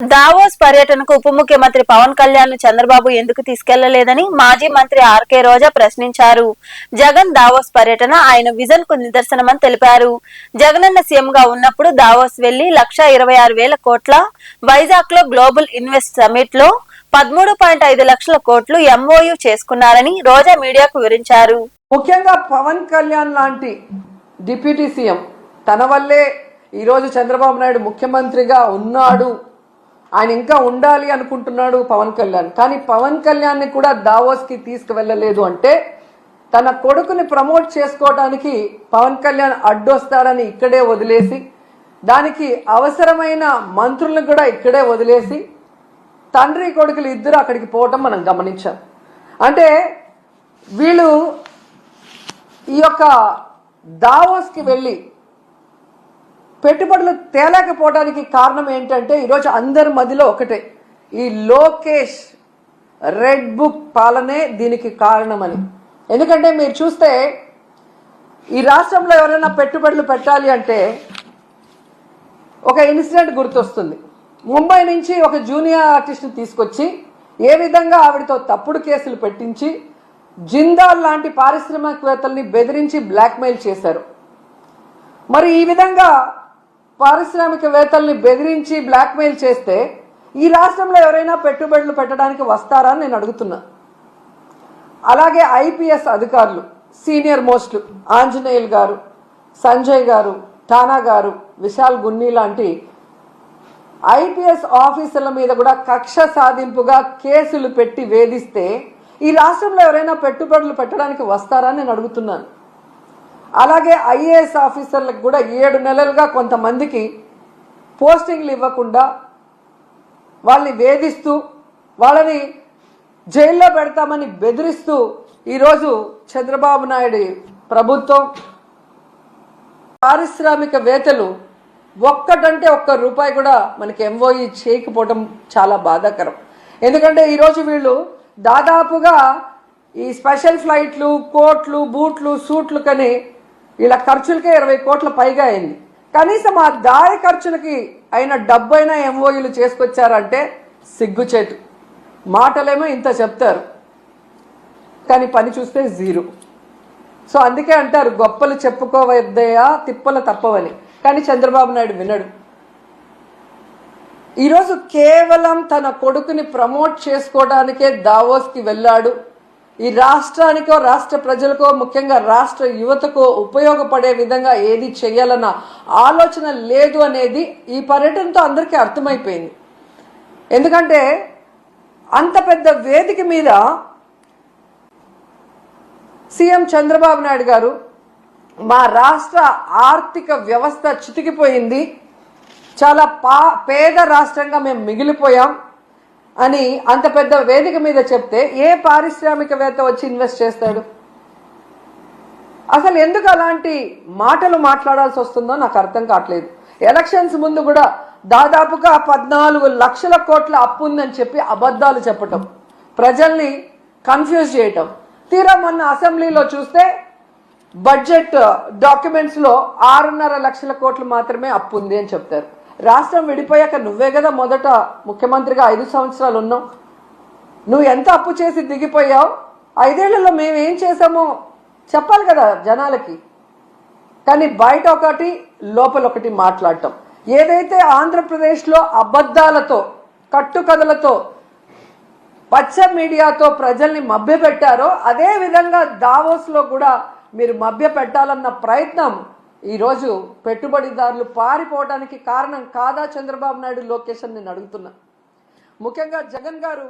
Davos పర్యటనకు ఉప ముఖ్యమంత్రి పవన్ కళ్యాణ్ చంద్రబాబు ఎందుకు తీసుకెళ్ళలేదని మాజీ మంత్రి ఆర్కే రోజా ప్రశ్నించారు. జగన్ దావోస్ పర్యటన ఆయన విజన్కు నిదర్శనమని తెలిపారు. జగనన్న సీఎం గా ఉన్నప్పుడు దావోస్ వెళ్ళి లక్ష ఇరవై ఆరు వేల కోట్ల వైజాగ్లో గ్లోబల్ ఇన్వెస్ట్ సమిట్లో పదమూడు పాయింట్ ఐదు లక్షల కోట్లు ఎంఓయు చేసుకున్నారని రోజా మీడియాకు వివరించారు. ముఖ్యంగా పవన్ కళ్యాణ్ లాంటి డిప్యూటీ సీఎం తన వల్లే ఈరోజు చంద్రబాబు నాయుడు ముఖ్యమంత్రిగా ఉన్నాడు. ఆయన ఇంకా ఉండాలి అనుకుంటున్నాడు పవన్ కళ్యాణ్. కానీ పవన్ కళ్యాణ్ని కూడా దావోస్కి తీసుకువెళ్ళలేదు అంటే తన కొడుకుని ప్రమోట్ చేసుకోవడానికి పవన్ కళ్యాణ్ అడ్డొస్తాడని ఇక్కడే వదిలేసి దానికి అవసరమైన మంత్రులను కూడా ఇక్కడే వదిలేసి తండ్రి కొడుకులు ఇద్దరు అక్కడికి పోవటం మనం గమనించాం. అంటే వీళ్ళు ఈ యొక్క దావోస్కి వెళ్ళి పెట్టుబడులు తేలేకపోవడానికి కారణం ఏంటంటే ఈరోజు అందరి మదిలో ఒకటే. ఈ లోకేష్ రెడ్ బుక్ పాలనే దీనికి కారణమని. ఎందుకంటే మీరు చూస్తే ఈ రాష్ట్రంలో ఎవరైనా పెట్టుబడులు పెట్టాలి అంటే ఒక ఇన్సిడెంట్ గుర్తొస్తుంది. ముంబై నుంచి ఒక జూనియర్ ఆర్టిస్ట్ని తీసుకొచ్చి ఏ విధంగా ఆవిడతో తప్పుడు కేసులు పెట్టించి జిందాల్ లాంటి పారిశ్రామికవేత్తల్ని బెదిరించి బ్లాక్మెయిల్ చేశారు. మరి ఈ విధంగా పారిశ్రామికవేత్తల్ని బెదిరించి బ్లాక్మెయిల్ చేస్తే ఈ రాష్ట్రంలో ఎవరైనా పెట్టుబడులు పెట్టడానికి వస్తారా అని నేను అడుగుతున్నా. అలాగే ఐపీఎస్ అధికారులు సీనియర్ మోస్ట్ ఆంజనేయులు గారు సంజయ్ గారు ఠానా గారు విశాల్ గున్ని లాంటి ఐపీఎస్ ఆఫీసర్ల మీద కూడా కక్ష సాధింపుగా కేసులు పెట్టి వేధిస్తే ఈ రాష్ట్రంలో ఎవరైనా పెట్టుబడులు పెట్టడానికి వస్తారా నేను అడుగుతున్నాను. అలాగే ఐఏఎస్ ఆఫీసర్లకు కూడా ఏడు నెలలుగా కొంతమందికి పోస్టింగ్లు ఇవ్వకుండా వాళ్ళని వేధిస్తూ వాళ్ళని జైల్లో పెడతామని బెదిరిస్తూ ఈరోజు చంద్రబాబు నాయుడు ప్రభుత్వం పారిశ్రామికవేత్తలు ఒక్కటంటే ఒక్క రూపాయి కూడా మనకి ఎంఓఈ చేయకపోవటం చాలా బాధాకరం. ఎందుకంటే ఈరోజు వీళ్ళు దాదాపుగా ఈ స్పెషల్ ఫ్లైట్లు కోట్లు బూట్లు సూట్లు కని వీళ్ళ ఖర్చులకే ఇరవై కోట్ల పైగా అయింది. కనీసం ఆ దారి ఖర్చులకి అయిన డబ్బైనా ఎంఓయూలు చేసుకొచ్చారంటే సిగ్గుచేటు. మాటలేమో ఇంత చెప్తారు. కానీ పని చూస్తే జీరో. సో అందుకే అంటారు గొప్పలు చెప్పుకోవద్దయా తిప్పలు తప్పవని. కానీ చంద్రబాబు నాయుడు వినడు. ఈరోజు కేవలం తన కొడుకుని ప్రమోట్ చేసుకోవడానికే దావోస్కి వెళ్ళాడు. ఈ రాష్ట్రానికో రాష్ట్ర ప్రజలకో ముఖ్యంగా రాష్ట్ర యువతకో ఉపయోగపడే విధంగా ఏది చేయాలన్న ఆలోచన లేదు అనేది ఈ పర్యటనతో అందరికీ అర్థమైపోయింది. ఎందుకంటే అంత పెద్ద వేదిక మీద సీఎం చంద్రబాబు నాయుడు గారు మా రాష్ట్ర ఆర్థిక వ్యవస్థ చితికిపోయింది. చాలా పా పేద రాష్ట్రంగా మేము మిగిలిపోయాం. అని అంత పెద్ద వేదిక మీద చెప్తే ఏ పారిశ్రామికవేత్త వచ్చి ఇన్వెస్ట్ చేస్తాడు? అసలు ఎందుకు అలాంటి మాటలు మాట్లాడాల్సి వస్తుందో నాకు అర్థం కావట్లేదు. ఎలక్షన్స్ ముందు కూడా దాదాపుగా పద్నాలుగు లక్షల కోట్ల అప్పు ఉందని చెప్పి అబద్ధాలు చెప్పటం ప్రజల్ని కన్ఫ్యూజ్ చేయటం. తీరా మొన్న అసెంబ్లీలో చూస్తే బడ్జెట్ డాక్యుమెంట్స్లో ఆరున్నర లక్షల కోట్లు మాత్రమే అప్పు ఉంది అని చెప్తారు. రాష్ట్రం విడిపోయాక నువ్వే కదా మొదట ముఖ్యమంత్రిగా ఐదు సంవత్సరాలు ఉన్నావు. నువ్వు ఎంత అప్పు చేసి దిగిపోయావు? ఐదేళ్ళలో మేము ఏం చేసామో చెప్పాలి కదా జనాలకి. కానీ బయట ఒకటి లోపల ఒకటి మాట్లాడటం. ఏదైతే ఆంధ్రప్రదేశ్లో అబద్ధాలతో కట్టుకథలతో పచ్చ మీడియాతో ప్రజల్ని మభ్యపెట్టారో అదే విధంగా దావోస్లో కూడా మీరు మభ్య పెట్టాలన్న ప్రయత్నం ఈరోజు పెట్టుబడిదారులు పారిపోవడానికి కారణం కాదా చంద్రబాబు నాయుడు లోకేష్ అని నేను అడుగుతున్నా. ముఖ్యంగా జగన్ గారు